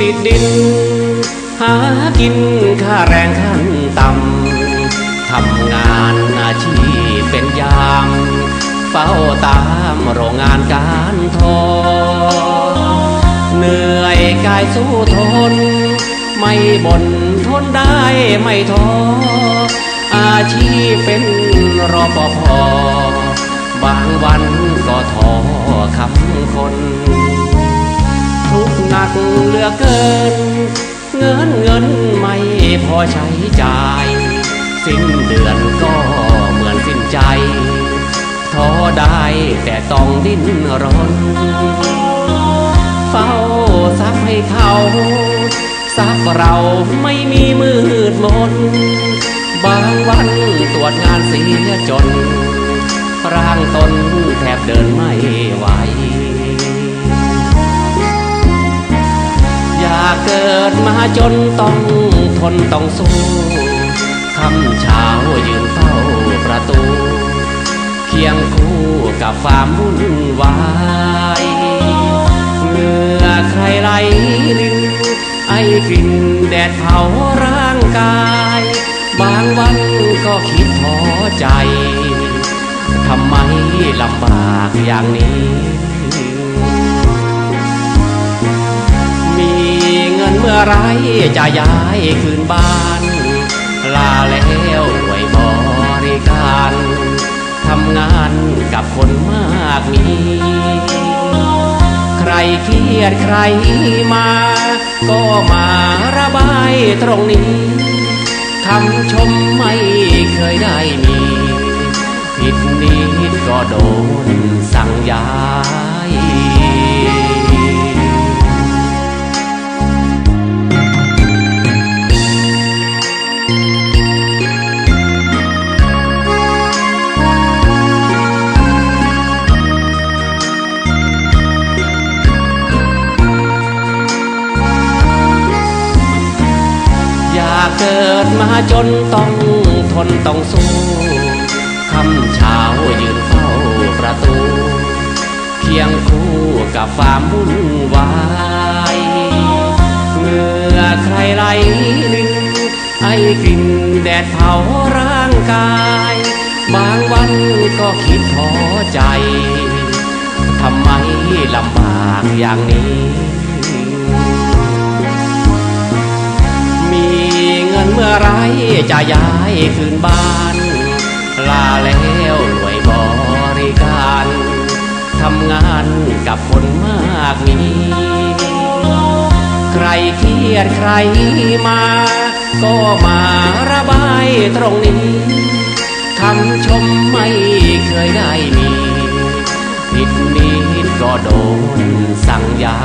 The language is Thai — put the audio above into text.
ติดดิน หากินค่าแรงขั้นต่ำทำงานอาชีพเป็นยาม เฝ้าตามโรงงานการทอ เหนื่อยกายสู้ทน ไม่บ่นทนได้ไม่ท้อ อาชีพเป็นรอปภบางวันก็ท้อคำคน เหลือเกิน เงินเงินไม่พอใช้จ่าย สิ้นเดือนก็เหมือนสิ้นใจ ท้อได้แต่ต้องดิ้นรน เฝ้าซับให้เขาซับเราไม่มีมืดมน บางวันตรวจงานเสียจน ร่างตนแทบเดินไม่ไหว เกิดมาจนต้องทนต้องสู้คำเช้ายืนเฝ้าประตู เคียงคู่กับความวุ่นวายเหงื่อใครไหลลินไอ้กลิ่นแดดเผาร่างกาย บางวันก็คิดท้อใจ ทำไมลำบากอย่างนี้ ไรจะย้ายคืนบ้าน ลาแล้วห่วยบริการทำงานกับคนมากมี ใครเครียดใครมา ก็มาระบายตรงนี้คำชมไม่เคยได้มี ผิดนิดก็โดนสั่งย้าย เกิดมาจนต้องทนต้องสู้คำเช้ายืนเฝ้าประตู เคียงคู่กับความวุ่นวายเหงื่อใครไหล กลิ่นแดดเผาร่างกาย บางวันก็คิดท้อใจ ทำไมลำบากอย่างนี้ มีเงินเมื่อไรจะย้ายคืนบ้าน ลาแล้วหน่วยบริการ ทำงานกับคนมากมี ใครเครียดใครมา ก็มาระบายตรงนี้คำชมไม่เคยได้มี ผิดนิดก็โดนสั่งยา